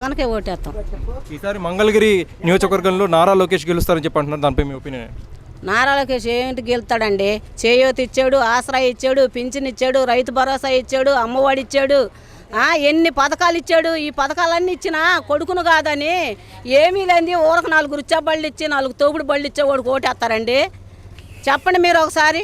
కనుక ఓటేస్తాం ఈసారి మంగళగిరి నియోజకవర్గంలో నారా లోకేష్ గెలుస్తారని చెప్పి అంటున్నారు. దానిపై మీ ఒపీనియన్ నారా లోకేష్ ఏంటి గెలుతాడండి? చేయూత ఇచ్చాడు ఆశ్రయ ఇచ్చాడు పింఛన్ ఇచ్చాడు రైతు భరోసా ఇచ్చాడు అమ్మఒడి ఇచ్చాడు ఎన్ని పథకాలు ఇచ్చాడు? ఈ పథకాలన్నీ ఇచ్చినా కొడుకును కాదని ఏమీ లేని ఊరకు నాలుగు రుచా బళ్ళు ఇచ్చి నాలుగు తోపుడు బళ్ళు ఇచ్చేవాడు ఓటేస్తారండి చెప్పండి మీరు ఒకసారి.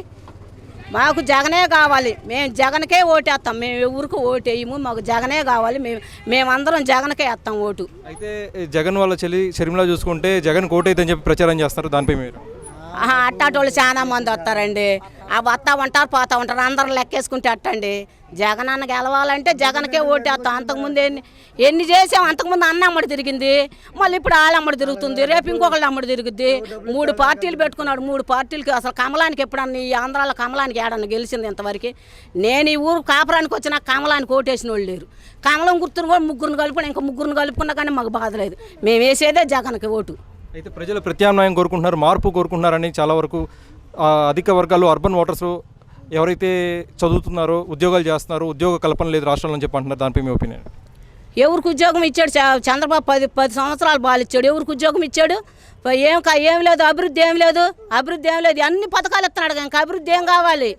మాకు జగనే కావాలి. మేము జగన్కే ఓటేస్తాం మేము ఎవరికి ఓటేయము. మాకు జగనే కావాలి. మేము మేమందరం జగన్కే వేస్తాం ఓటు. అయితే జగన్ వాళ్ళ చెల్లి షర్మిల చూసుకుంటే జగన్ కోటైతే చెప్పి ప్రచారం చేస్తారు. దానిపై మీరు? అట్టాటోళ్ళు చాలా మంది వస్తారండి. ఆ వస్తా ఉంటారు పోతా ఉంటారు అందరం లెక్కేసుకుంటే అట్టండి. జగన్ అన్న గెలవాలంటే జగన్కే ఓటేస్తాం. అంతకుముందు ఎన్ని ఎన్ని చేసాం అంతకుముందు అన్న అమ్మడి తిరిగింది. మళ్ళీ ఇప్పుడు వాళ్ళ అమ్మడి తిరుగుతుంది రేపు ఇంకొకళ్ళు అమ్మడి తిరుగుద్ది. మూడు పార్టీలు పెట్టుకున్నాడు మూడు పార్టీలకి అసలు కమలానికి ఎప్పుడన్నా ఈ ఆంధ్రాలో కమలానికి ఏడన్నా గెలిచింది ఇంతవరకు? నేను ఈ ఊరు కాపురానికి వచ్చినా కమలానికి ఓటేసిన వాళ్ళు లేరు. కమలం గుర్తును కూడా ముగ్గురిని కలుపుకున్నా ఇంకా ముగ్గురిని కలుపుకున్నా కానీ మాకు బాధ లేదు. మేము వేసేదే జగన్కి ఓటు. అయితే ప్రజలు ప్రత్యామ్నాయం కోరుకుంటున్నారు మార్పు కోరుకుంటున్నారని చాలా వరకు అధిక వర్గాలు అర్బన్ ఓటర్స్ ఎవరైతే చదువుతున్నారో ఉద్యోగాలు చేస్తున్నారో ఉద్యోగ కల్పన లేదు రాష్ట్రంలో చెప్పి అంటున్నారు. దానిపై మీ ఒపీనియన్? ఎవరికి ఉద్యోగం ఇచ్చాడు? చ- చంద్రబాబు పది పది సంవత్సరాలు బాలిచ్చాడు ఇచ్చాడు ఎవరికి ఉద్యోగం ఇచ్చాడు? ఏం కా- ఏం లేదు అభివృద్ధి ఏం లేదు అభివృద్ధి ఏం లేదు అన్ని పథకాలు ఇస్తున్నాడు ఇంకా అభివృద్ధి ఏం కావాలి?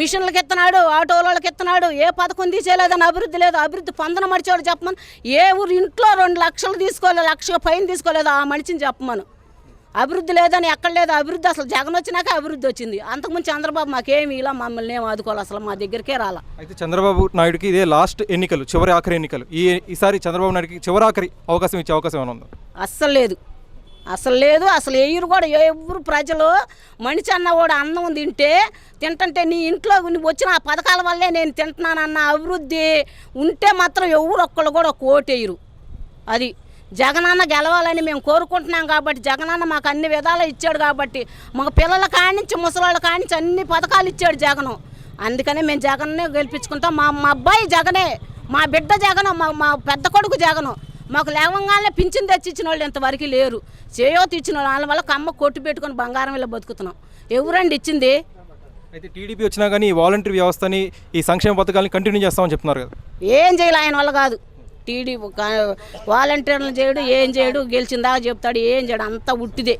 మిషన్లకు ఇస్తున్నాడు ఆటో వాళ్ళకి ఇస్తున్నాడు ఏ పథకం తీసేయలేదని అభివృద్ధి లేదు. అభివృద్ధి పొందన మడిచాడు చెప్పమని. ఏ ఊరు ఇంట్లో రెండు లక్షలు తీసుకోలేదు లక్ష పైన తీసుకోలేదు ఆ మనిషిని చెప్పమను. అభివృద్ధి లేదని ఎక్కడ లేదు. అభివృద్ధి అసలు జగన్ వచ్చినాక అభివృద్ధి వచ్చింది. అంతకుముందు చంద్రబాబు మాకేమి ఇలా మమ్మల్ని ఏం ఆదుకోవాలి? అసలు మా దగ్గరికే రాలా. అయితే చంద్రబాబు నాయుడుకి ఇదే లాస్ట్ ఎన్నికలు చివరి ఆఖరి ఎన్నికలు. ఈ ఈసారి చంద్రబాబు నాయుడుకి చివరి ఆఖరి అవకాశం ఇచ్చే అవకాశం ఏమైనా ఉందా? అస్సలు లేదు. అసలు లేదు అసలు ఎయ్యరు కూడా. ఎవరు ప్రజలు మనిషి అన్న కూడా అన్నం తింటే తింటుంటే నీ ఇంట్లో నువ్వు వచ్చిన ఆ పథకాల వల్లే నేను తింటున్నానన్న అభివృద్ధి ఉంటే మాత్రం ఎవరు ఒక్కళ్ళు కూడా కోటేయరు. అది జగనన్న గెలవాలని మేము కోరుకుంటున్నాం కాబట్టి జగనన్న మాకు అన్ని విధాలు ఇచ్చాడు కాబట్టి మాకు పిల్లల కానించి ముసలాళ్ళ కానించి అన్ని పథకాలు ఇచ్చాడు జగను. అందుకనే మేము జగన్నే గెలిపించుకుంటాం. మా మా అబ్బాయి జగనే మా బిడ్డ జగను మా మా పెద్ద కొడుకు జగను. మాకు లేవంగానే పింఛన్ తెచ్చి ఇచ్చిన వాళ్ళు ఇంతవరకు లేరు. చేయోతి ఇచ్చిన వాళ్ళు వాళ్ళ వల్ల కమ్మ కొట్టు పెట్టుకొని బంగారం ఇలా బతుకుతున్నాం. ఎవరండి ఇచ్చింది? అయితే టీడీపీ వచ్చినా కానీ ఈ వాలంటీర్ వ్యవస్థని ఈ సంక్షేమ పథకాలని కంటిన్యూ చేస్తామని చెప్తున్నారు కదా. ఏం చేయాలి ఆయన వల్ల కాదు. టీడీ వాలంటీర్లు చేయడు ఏం చేయడు గెలిచిందా చెప్తాడు ఏం చేయడు అంతా ఉట్టిదే.